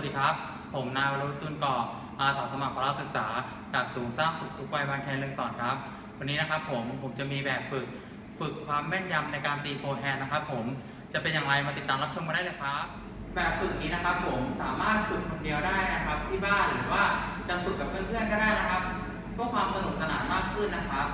สวัสดีครับ ผมนายวรุตุนก่ออาสาสมัครพละศึกษา จากศูนย์สร้างสุขทุกวัยบางแคเรืองสอนครับ วันนี้นะครับผมผมจะมีแบบฝึกฝึกความแม่นยำในการตีโฟร์แฮนด์นะครับ ผมจะเป็นอย่างไรมาติดตามรับชมกันได้เลยครับ แบบฝึกนี้นะครับ ผมสามารถฝึกคนเดียวได้นะครับ ที่บ้านหรือว่าจะฝึกกับเพื่อนๆก็ได้นะครับเพื่อความสนุกสนานมากขึ้นนะครับ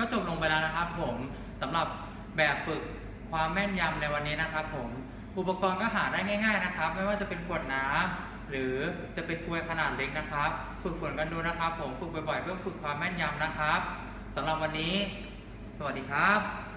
ก็จบลงไปแล้วนะครับผมสำหรับแบบฝึกความแม่นยำในวันนี้นะครับผมอุปกรณ์ก็หาได้ง่าย ๆนะครับ ไม่ว่าจะเป็นขวดน้ำหรือจะเป็นกลวยขนาดเล็กนะครับ ฝึกฝนกันดูนะครับ ผมฝึกบ่อยๆเพื่อฝึกความแม่นยำนะครับสำหรับวันนี้ สวัสดีครับ